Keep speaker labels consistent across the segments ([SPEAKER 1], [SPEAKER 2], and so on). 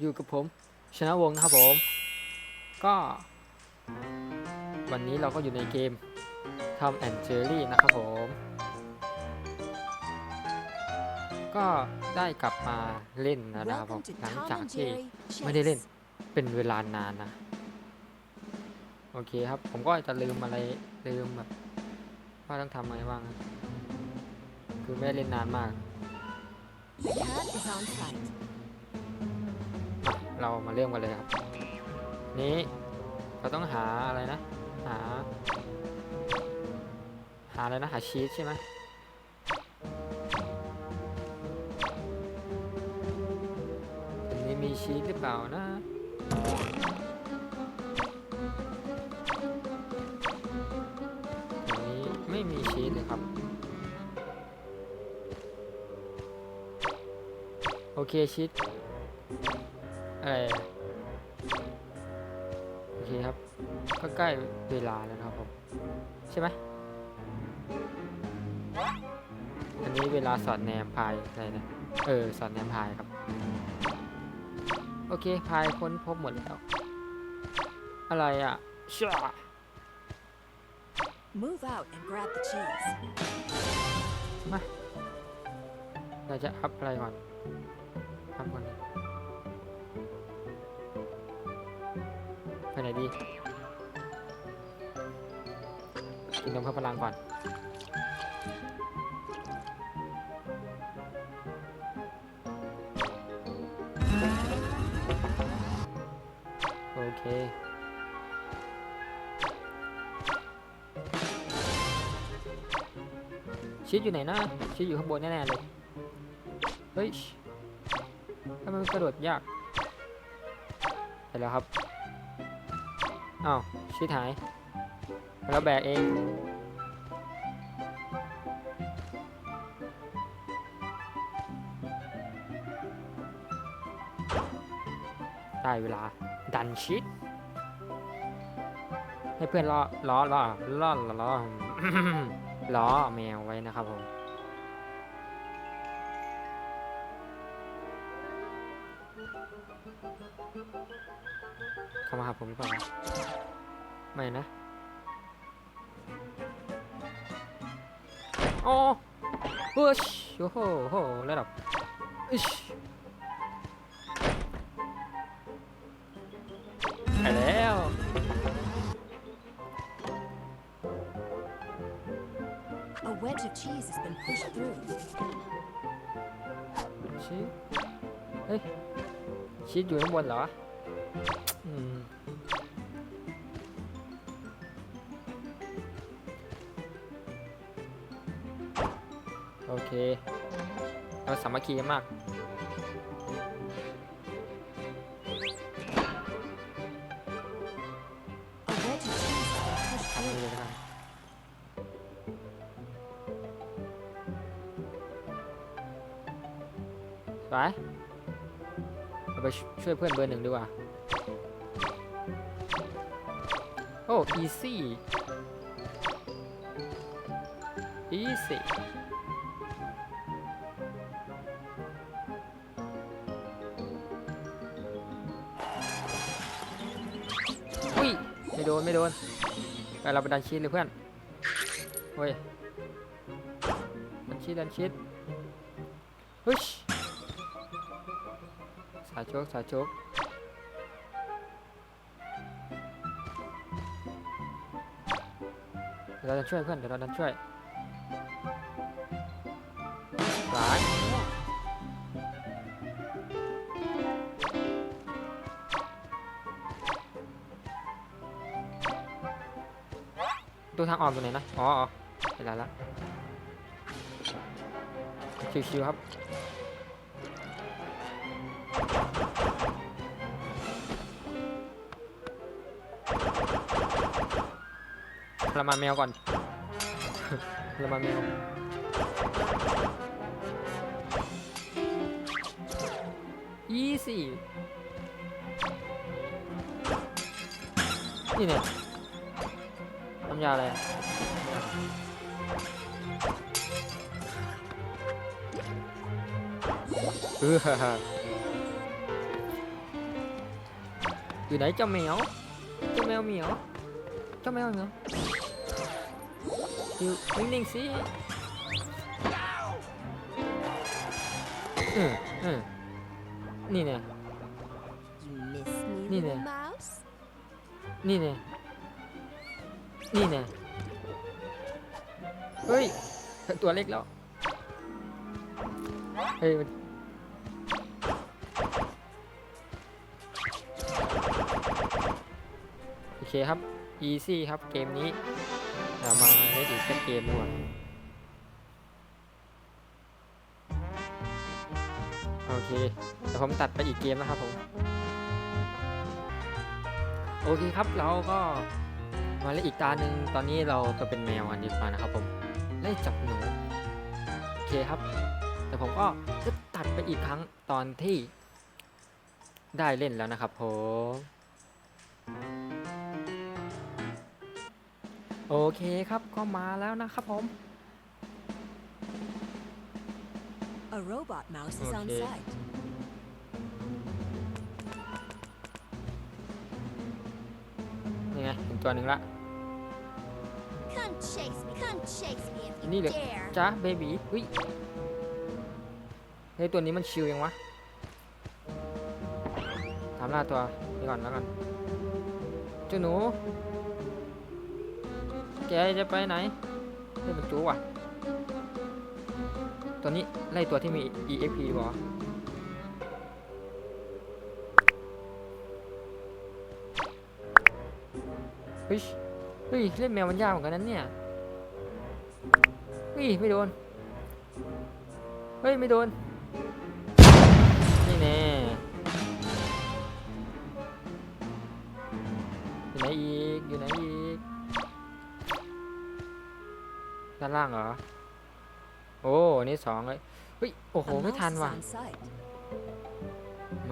[SPEAKER 1] อยู่กับผมชนะวงศ์นะครับผม ก็ วันนี้เราก็อยู่ในเกม Tom and Jerry นะครับผม ก็ได้กลับมาเล่นนะครับผม
[SPEAKER 2] Welcome to
[SPEAKER 1] หลัง
[SPEAKER 2] Tom
[SPEAKER 1] จาก
[SPEAKER 2] and
[SPEAKER 1] ที่
[SPEAKER 2] Jerry
[SPEAKER 1] ไม่ได้เล่น
[SPEAKER 2] Chase
[SPEAKER 1] เป็นเวลานานนะ โอเคครับ ผมก็จะลืมอะไรลืมแบบว่าต้องทำอะไรบ้างครับคือไม่ได้เล่นนานมาก เรามาเริ่มกันเลยครับ นี้เราต้องหาอะไรนะ หา หาอะไรนะ หาชีสใช่ไหมอันนี้มีชีสหรือเปล่านะอันนี้ไม่มีชีสเลยครับ โอเคชีส อะไรอะโอเคครับ ก็ใกล้เวลาแล้วนะครับผม ใช่ไหมอันนี้เวลาสอดแนมพายอะไรนะ เออ สอดแนมพายครับ โอเค พายค้นพบหมดแล้ว อะไรอะช่า
[SPEAKER 2] Move out and grab the cheese.
[SPEAKER 1] เราจะอัพอะไรก่อนอัพก่อนดิไป ไหนดีกินนมเพิ่มพลังก่อนโอเคชิดอยู่ไหนนะชิดอยู่ข้างบนแน่ๆเลย เฮ้ยทำไมมันกระโดดยากไปแล้วครับ อ้าวชิดหาย แล้วแบกเอง ได้เวลาดันชิด ให้เพื่อนล้อล้อล้อล้อล้อล้อล้อแมวไว้นะครับผม มาหาผมหรือเปล่า ไม่นะโอ้บุชโอ้โหโหระดับอิชไปแล้ว
[SPEAKER 2] A wedge of cheese has been pushed through.
[SPEAKER 1] ชีสเฮ้ยชีสอยู่ข้างบนเหรออื โอเค เราสามัคคีกันมาก
[SPEAKER 2] A wedge of cheese has
[SPEAKER 1] ทำ
[SPEAKER 2] through.
[SPEAKER 1] เลยแล้วกัน ไปเราไปช่วยเพื่อนเบอร์หนึ่งดีกว่า โอ้ easy easy ดนไม่โดนไปเราไปดันชีดเลยเพื่อนเฮ้ยดันชีดดันชีสเฮ้ยสายโชกสายโชกเดี๋ยวเราจะช่วยเพื่อนเดี๋ยวเราจะช่วย ตัวทางออกอยู่ไหนนะอ๋ออ๋อเห็นแล้วละชิวๆครับเรามาแมวก่อนเรามาแมวยี่สินี่เนี่ย ยาอะไรอะเอออยู่ไหนเจ้าแมวเจ้าแมวเหมียวเจ้าแมวเหมียวอยู่นิ่งๆสิเออเออนี่เนี่ย
[SPEAKER 2] You miss me,
[SPEAKER 1] Nina.
[SPEAKER 2] little mouse?
[SPEAKER 1] นี่เนี่ย นี่เนี่ยเฮ้ย ตัวเล็กแล้ว เฮ้ยโอเคครับ easy ครับเกมนี้เรามาเล่นอีกสักเกมกว่าโอเคเดี๋ยวผมตัดไปอีกเกมนะครับผม โอเคครับเราก็ มาเล่นอีกตาหนึ่งตอนนี้เราจะเป็นแมวกันดีกว่านะครับผมเล่นจับหนูโอเคครับ แต่ผมก็จะตัดไปอีกครั้งตอนที่ได้เล่นแล้วนะครับผมโอเคครับก็มาแล้วนะครับผม
[SPEAKER 2] A robot mouse is on
[SPEAKER 1] Okay.
[SPEAKER 2] site.
[SPEAKER 1] นี่ไงถึงตัวหนึ่งละ
[SPEAKER 3] Come chase me. Come chase me if you
[SPEAKER 1] Need it.
[SPEAKER 3] dare.
[SPEAKER 1] จ้าเบบีเฮ้ยเฮ้ยตัวนี้มันชิวยังวะตามล่าตัวนี้ก่อนแล้วกันเจ้าหนู แกจะไปไหนเฮ้ยมันจูว่ะ ตัวนี้ไล่ตัวที่มี EXP บอกวะเฮ้ย เฮ้ยเล่นแมวมันยากเหมือนกันนั้นเนี่ยเฮ้ยไม่โดนเฮ้ยไม่โดนนี่แน่อยู่ไหนอีกอยู่ไหนอีกด้านล่างเหรอโอ้นี่สองเลยเฮ้ยโอ้โหไม่ทันว่ะ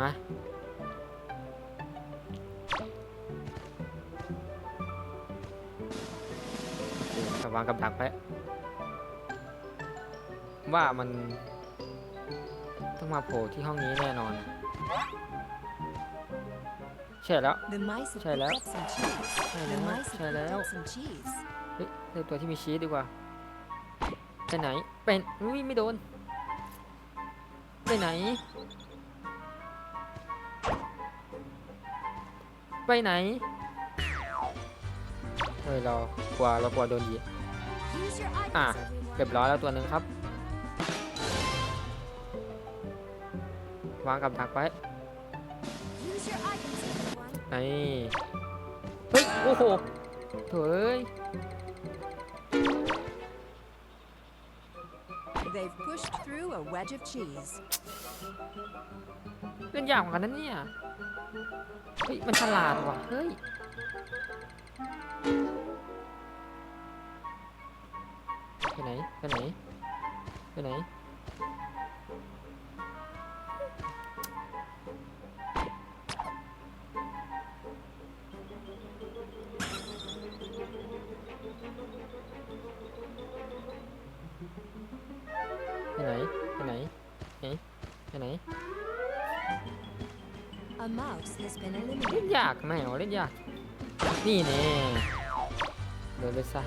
[SPEAKER 1] มา วางกับดักไว้ว่ามันต้องมาโผล่ที่ห้องนี้แน่นอน ใช่แล้ว
[SPEAKER 2] The mice have
[SPEAKER 1] Chạy
[SPEAKER 2] picked
[SPEAKER 1] léo.
[SPEAKER 2] up some cheese.
[SPEAKER 1] ใช่
[SPEAKER 2] The
[SPEAKER 1] แล้ว
[SPEAKER 2] mice
[SPEAKER 1] ใช่
[SPEAKER 2] have
[SPEAKER 1] แล้
[SPEAKER 2] picked
[SPEAKER 1] ว
[SPEAKER 2] up some cheese.
[SPEAKER 1] เฮ้ยเลือกตัวที่มีชีสดีกว่า ไปไหน เป็นอุ้ยไม่โดน ไปไหน ไปไหน เฮ้ยเรากลัวเรากลัวโดนเหยียบ
[SPEAKER 3] Use your eye
[SPEAKER 1] Ah,
[SPEAKER 3] everyone.
[SPEAKER 1] เรียบร้อยแล้วตัวหนึ่งครับ วางกับดักไว้
[SPEAKER 3] Use your items, everyone.
[SPEAKER 1] นี่เฮ้ย โอ้โหโถ่เอ้ย
[SPEAKER 2] They've pushed through a wedge of cheese.
[SPEAKER 1] เล่นยากเหมือนกันนะเนี่ย เฮ้ย มันฉลาดว่ะ เฮ้ย ไปไหนไปไหนไปไหนไปไหนไปไหนไหนไปไหน
[SPEAKER 2] A mouse has been
[SPEAKER 1] เล่น
[SPEAKER 2] eliminated.
[SPEAKER 1] ยากไหมอ๋อเล่นยาก นี่แน่เดินไปซะ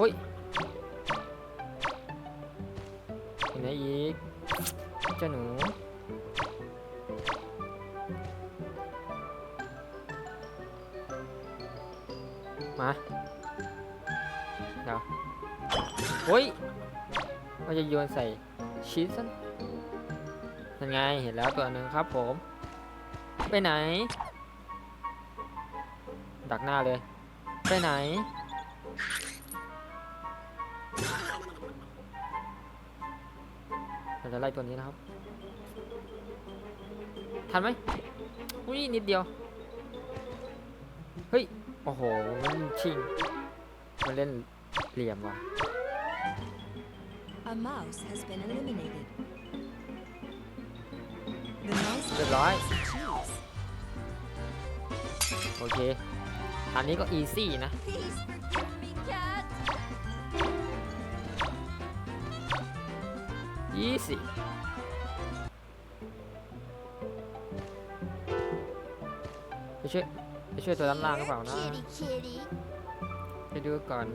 [SPEAKER 1] อ้ยไปไหนอีกเจ้าหนูมาเดี๋ยวโอ้ยมันจะโยนใส่ชีสซันยังไงเห็นแล้วตัวหนึ่งครับผม ไปไหน ดักหน้าเลย ไปไหน จะไล่ตัวนี้นะครับ ทันไหมอุ้ยนิดเดียว เฮ้ย โอ้โห มันชิง มันเล่นเหลี่ยมว่ะ
[SPEAKER 2] A mouse has been eliminated. The mice
[SPEAKER 1] เรียบร้อย
[SPEAKER 2] have some cheese.
[SPEAKER 1] โอเค อันนี้ก็อีซี่นะ
[SPEAKER 3] Please
[SPEAKER 1] ยี่สิไปช่วยไปช่วยตัวด้านล่างหรือเปล่านะ
[SPEAKER 3] kitty kitty.
[SPEAKER 1] ไปดูก่อน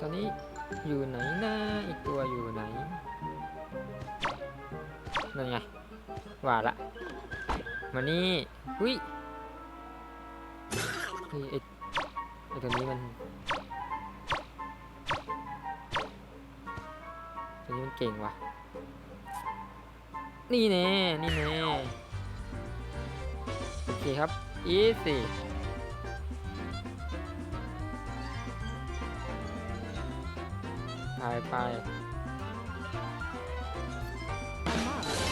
[SPEAKER 1] ตอนนี้อยู่ไหนนะอีกตัวอยู่ไหนนั่นไงว่าละมานี่อุ้ยเฮ้ยไอ ไอตัวนี้มันตัวนี้มันเก่งว่ะ นี่แน่นี่แน่โอเคครับ easy ไปไป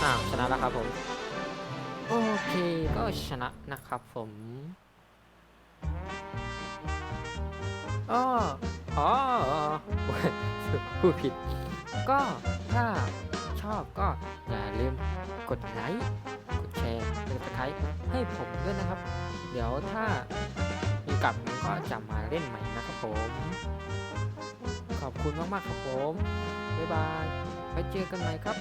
[SPEAKER 1] อ้าวชนะแล้วครับผม โอเคก็ชนะนะครับผม อ้ออ๋อพูดผิด ก็ถ้าชอบก็อย่าลืมกดไลค์กดแชร์กดติดตามให้ผมด้วยนะครับ เดี๋ยวถ้ามีกลับก็จะมาเล่นใหม่นะครับผม ขอบคุณมากๆครับผม บ๊ายบายไว้เจอกันใหม่ครับ